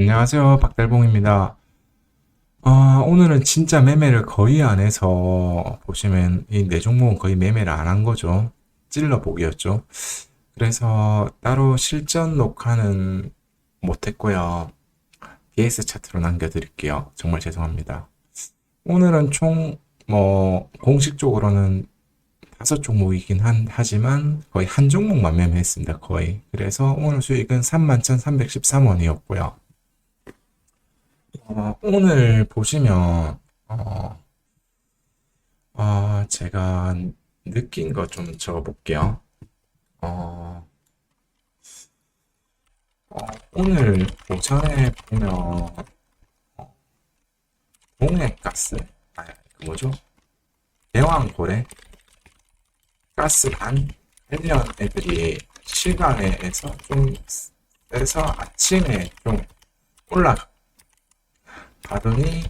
안녕하세요. 박달봉입니다. 아, 오늘은 진짜 매매를 거의 안 해서 보시면 이 네 종목은 거의 매매를 안 한 거죠. 찔러 보기였죠. 그래서 따로 실전 녹화는 못 했고요. DS 차트로 남겨드릴게요. 정말 죄송합니다. 오늘은 총 뭐 공식적으로는 다섯 종목이긴 한, 하지만 거의 한 종목만 매매했습니다. 거의. 그래서 오늘 수익은 31,313원이었고요. 어, 오늘 보시면, 어, 어, 제가 느낀 거 좀 적어볼게요. 어, 어, 오늘 오전에 보면, 어, 동해가스, 아, 그 뭐죠? 대왕고래, 가스반, 헬리온 애들이 실감에서 좀 세서 아침에 좀 올라가 더니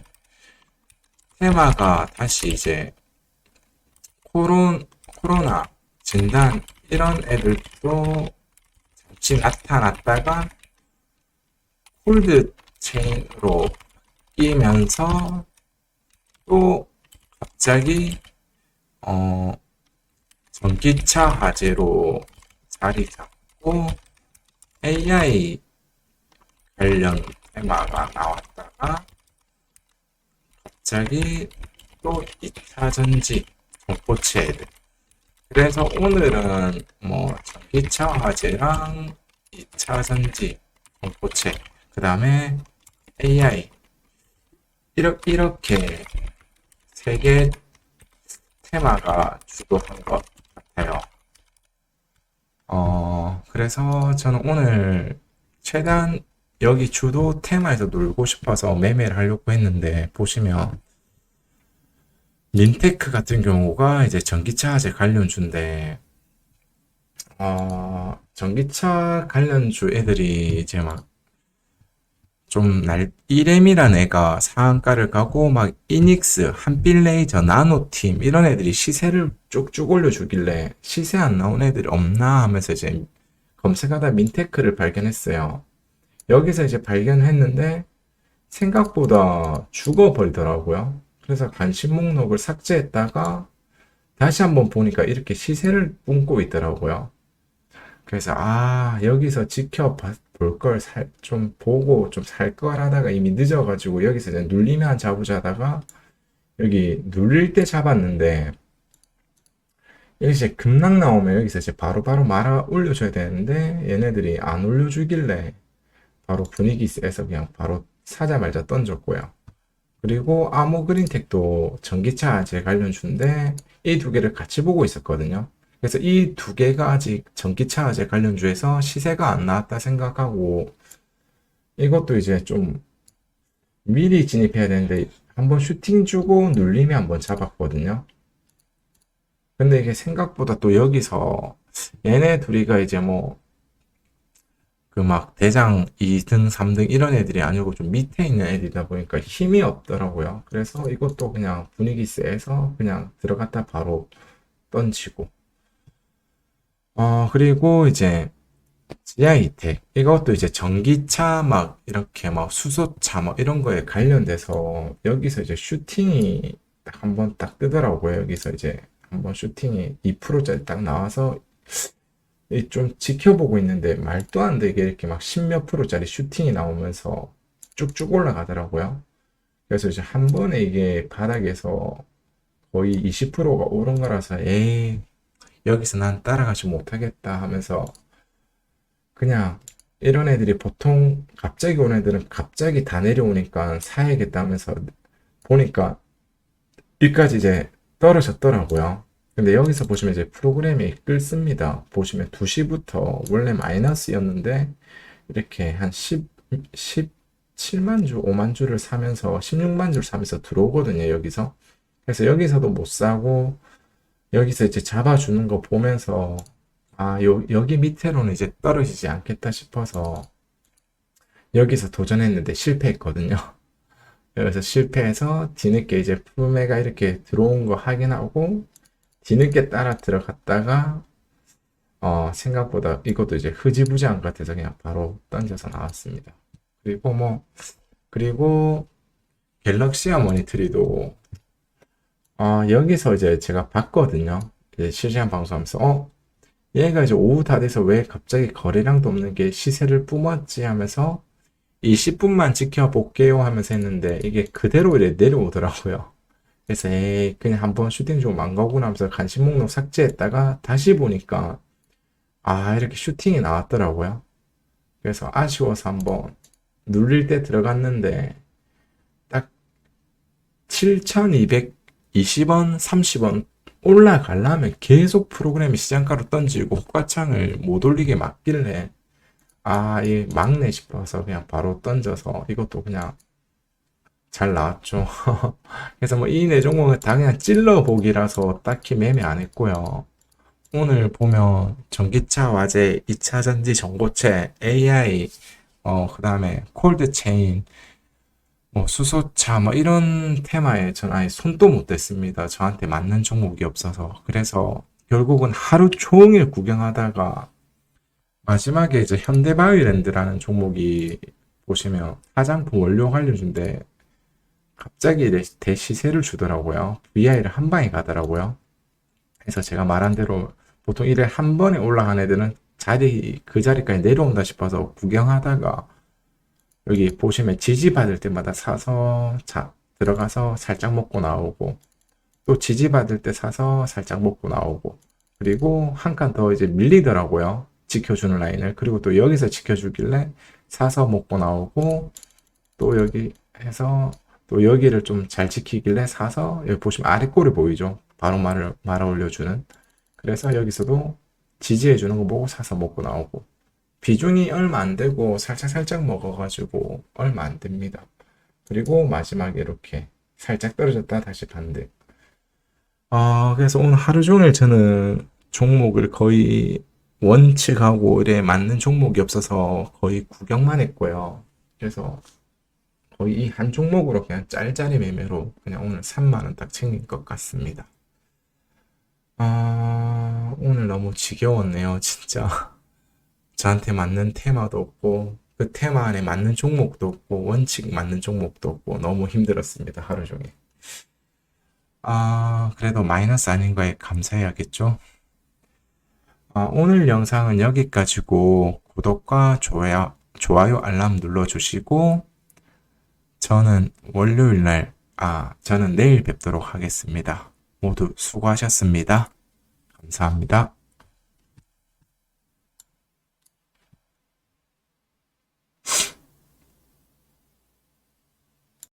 테마가 다시 이제 코론, 코로나 진단 이런 애들도 잠시 나타났다가 홀드 체인으로 끼면서 또 갑자기 어 전기차 화재로 자리 잡고 AI 관련 테마가 나왔다가 갑자기 또 2차 전지 정보체 애들 그래서 오늘은 뭐 전기차 화재랑 2차 전지 정보체 그 다음에 AI 이렇게 이렇게 세 개 테마가 주도한 것 같아요. 어, 그래서 저는 오늘 최대한 여기 주도 테마에서 놀고 싶어서 매매를 하려고 했는데 보시면 린테크 같은 경우가 이제 전기차 관련주인데 어, 전기차 관련주 애들이 이제 막 좀 날, 이렘이라는 애가 상한가를 가고 막 이닉스, 한빛레이저, 나노팀 이런 애들이 시세를 쭉쭉 올려주길래 시세 안 나온 애들이 없나 하면서 이제 검색하다 민테크를 발견했어요. 여기서 이제 발견했는데 생각보다 죽어버리더라고요. 그래서 관심 목록을 삭제했다가 다시 한번 보니까 이렇게 시세를 뿜고 있더라고요. 그래서 아 여기서 지켜볼 걸 좀 보고 좀 살 걸 하다가 이미 늦어가지고 여기서 이제 눌리면 잡으자 하다가 여기 눌릴 때 잡았는데 여기 이제 급락 나오면 여기서 이제 바로바로 말아 올려줘야 되는데 얘네들이 안 올려주길래 바로 분위기 세서 그냥 바로 사자말자 던졌고요. 그리고 아모그린텍도 전기차 제 관련주인데 이 두 개를 같이 보고 있었거든요. 그래서 이 두 개가 아직 전기차 화재 관련주에서 시세가 안 나왔다 생각하고 이것도 이제 좀 미리 진입해야 되는데 한번 슈팅 주고 눌림에 한번 잡았거든요. 근데 이게 생각보다 또 여기서 얘네 둘이가 이제 뭐 그 막 대장 2등, 3등 이런 애들이 아니고 좀 밑에 있는 애들이다 보니까 힘이 없더라고요. 그래서 이것도 그냥 분위기 세서 그냥 들어갔다 바로 던지고 어, 그리고 이제 지하이텍 이것도 이제 전기차 막 이렇게 막 수소차 막 이런 거에 관련돼서 여기서 이제 슈팅이 딱 한번 딱 뜨더라고요. 여기서 이제 한번 슈팅이 2%짜리 딱 나와서 좀 지켜보고 있는데 말도 안 되게 이렇게 막 10몇 프로짜리 슈팅이 나오면서 쭉쭉 올라가더라고요. 그래서 이제 한 번에 이게 바닥에서 거의 20%가 오른 거라서 에이 여기서 난 따라가지 못하겠다 하면서 그냥 이런 애들이 보통 갑자기 온 애들은 갑자기 다 내려오니까 사야겠다 하면서 보니까 여기까지 이제 떨어졌더라고요. 근데 여기서 보시면 이제 프로그램이 끌습니다. 보시면 2시부터 원래 마이너스였는데 이렇게 한 10, 17만 주, 5만 주를 사면서 16만 주를 사면서 들어오거든요. 여기서. 그래서 여기서도 못 사고 여기서 이제 잡아주는 거 보면서 아, 요, 여기 밑으로는 이제 떨어지지 않겠다 싶어서 여기서 도전했는데 실패했거든요. 그래서 실패해서 뒤늦게 이제 푸메가 이렇게 들어온 거 확인하고 뒤늦게 따라 들어갔다가 어, 생각보다 이것도 이제 흐지부지한 것 같아서 그냥 바로 던져서 나왔습니다. 그리고 뭐, 그리고 갤럭시아 모니터리도, 어, 여기서 이제 제가 봤거든요. 이제 실시간 방송하면서, 어, 얘가 이제 오후 다 돼서 왜 갑자기 거래량도 없는 게 시세를 뿜었지 하면서 이 10분만 지켜볼게요 하면서 했는데 이게 그대로 이제 내려오더라고요. 그래서 에이 그냥 한번 슈팅 좀 안 가구나 하면서 간식 목록 삭제했다가 다시 보니까 아 이렇게 슈팅이 나왔더라고요. 그래서 아쉬워서 한번 눌릴 때 들어갔는데 딱 7,220원, 30원 올라가려면 계속 프로그램이 시장가로 던지고 호가창을 못 올리게 막길래 아, 이 막내 싶어서 그냥 바로 던져서 이것도 그냥 잘 나왔죠. 그래서 뭐이네 종목은 다 그냥 찔러 보기라서 딱히 매매 안 했고요. 오늘 보면 전기차 화재, 2차 전지 정보체, AI, 어, 그 다음에 콜드 체인, 뭐 수소차, 뭐 이런 테마에 전 아예 손도 못 댔습니다. 저한테 맞는 종목이 없어서. 그래서 결국은 하루 종일 구경하다가 마지막에 이제 현대바이오랜드라는 종목이 보시면 화장품 원료 관련주인데 갑자기 대- 대시세를 주더라고요. VI를 한 방에 가더라고요. 그래서 제가 말한 대로 보통 이래 한 번에 올라간 애들은 자리 그 자리까지 내려온다 싶어서 구경하다가 여기 보시면 지지받을 때마다 사서 자 들어가서 살짝 먹고 나오고 또 지지받을 때 사서 살짝 먹고 나오고 그리고 한 칸 더 이제 밀리더라고요. 지켜주는 라인을. 그리고 또 여기서 지켜주길래 사서 먹고 나오고 또 여기 해서 또 여기를 좀 잘 지키길래 사서 여기 보시면 아래 꼴이 보이죠. 바로 말을 말아 올려주는. 그래서 여기서도 지지해 주는 거 보고 사서 먹고 나오고 비중이 얼마 안 되고 살짝 살짝 먹어가지고 얼마 안 됩니다. 그리고 마지막에 이렇게 살짝 떨어졌다 다시 반대. 아, 그래서 오늘 하루 종일 저는 종목을 거의 원칙하고 이래 맞는 종목이 없어서 거의 구경만 했고요. 그래서 거의 이 한 종목으로 그냥 짤짤이 매매로 그냥 오늘 3만 원 딱 챙긴 것 같습니다. 아, 오늘 너무 지겨웠네요, 진짜. 저한테 맞는 테마도 없고, 그 테마 안에 맞는 종목도 없고, 원칙 맞는 종목도 없고, 너무 힘들었습니다, 하루 종일. 아, 그래도 마이너스 아닌 거에 감사해야겠죠? 아, 오늘 영상은 여기까지고, 구독과 좋아요, 좋아요 알람 눌러주시고, 저는 월요일 날, 아, 저는 내일 뵙도록 하겠습니다. 모두 수고하셨습니다. 감사합니다.